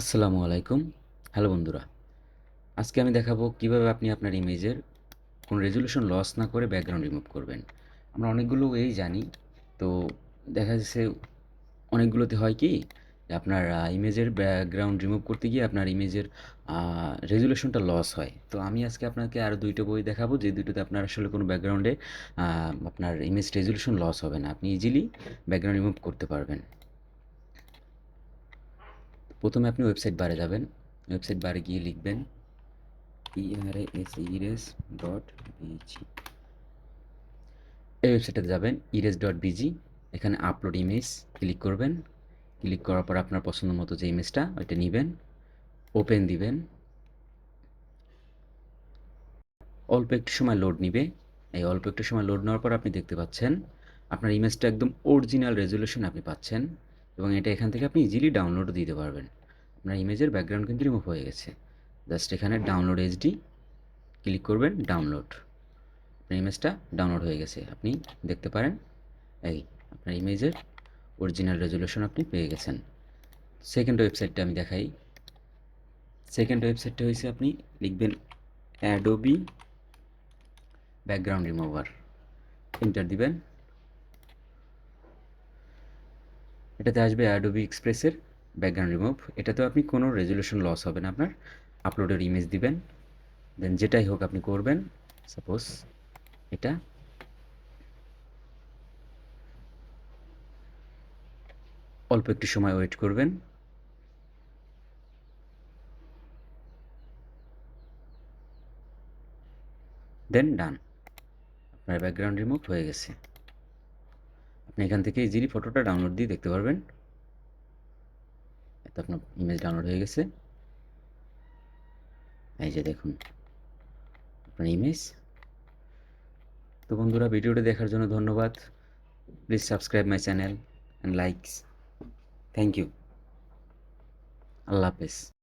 আসসালামু আলাইকুম। হ্যালো বন্ধুরা, আজকে আমি দেখাবো কীভাবে আপনি আপনার ইমেজের কোনো রেজলিউশন লস না করে ব্যাকগ্রাউন্ড রিমুভ করবেন। আমরা অনেকগুলো ওয়েই জানি, তো দেখা যাচ্ছে অনেকগুলোতে হয় কি আপনার ইমেজের ব্যাকগ্রাউন্ড রিমুভ করতে গিয়ে আপনার ইমেজের রেজলিউশনটা লস হয়। তো আমি আজকে আপনাকে আরও দুইটা বই দেখাবো, যে দুটোতে আপনার আসলে কোনো ব্যাকগ্রাউন্ডে আপনার ইমেজ রেজলিউশন লস হবে না। আপনি ইজিলি ব্যাকগ্রাউন্ড রিমুভ করতে পারবেন। প্রথমে আপনি ওয়েবসাইট বারে যাবেন ওয়েবসাইট বারে গিয়ে লিখবেন ইআরএস ইরেস ডট বিজি এই ওয়েবসাইটে যাবেন ইরেস ডট বিজি এখানে আপলোড ইমেজ ক্লিক করবেন। ক্লিক করার পর আপনার পছন্দ মতো যে ইমেজটা ওইটা নেবেন ওপেন দিবেন। অল্প একটু সময় লোড নিবে। এই অল্প একটু সময় লোড নেওয়ার পর আপনি দেখতে পাচ্ছেন, আপনার ইমেজটা একদম অরিজিনাল রেজলিউশন আপনি পাচ্ছেন। এবং এটা এখান থেকে আপনি ইজিলি ডাউনলোডও দিতে পারবেন। আপনার ইমেজের ব্যাকগ্রাউন্ড কিন্তু রিমুভ হয়ে গেছে। জাস্ট এখানে ডাউনলোড এইচডি ক্লিক করবেন ডাউনলোড আপনার ইমেজটা ডাউনলোড হয়ে গেছে। আপনি দেখতে পারেন, এই আপনার ইমেজের অরিজিনাল রেজলিউশন আপনি পেয়ে গেছেন। সেকেন্ড ওয়েবসাইটটা আমি দেখাই। সেকেন্ড ওয়েবসাইটটা হয়েছে আপনি লিখবেন অ্যাডোবি ব্যাকগ্রাউন্ড রিমুভার এন্টার দিবেন। এটাতে আসবে অ্যাডোবি এক্সপ্রেসের ব্যাকগ্রাউন্ড রিমুভ এটাতেও আপনি কোনো রেজলিউশন লস হবে না আপনার। আপলোডের ইমেজ দিবেন। দেন যেটাই হোক আপনি করবেন। সাপোজ এটা। অল্প একটু সময় ওয়েট করবেন। দেন ডান আপনার ব্যাকগ্রাউন্ড রিমুভ হয়ে গেছে। এখান থেকে ইজিলি ফটোটা ডাউনলোড দিয়ে দেখতে পারবেন। এত আপনার ইমেজ ডাউনলোড হয়ে গেছে। এই যে দেখুন, আপনার ইমেজ তো বন্ধুরা, ভিডিওটি দেখার জন্য ধন্যবাদ। Please subscribe my channel and likes thank you আল্লাহ হাফেজ।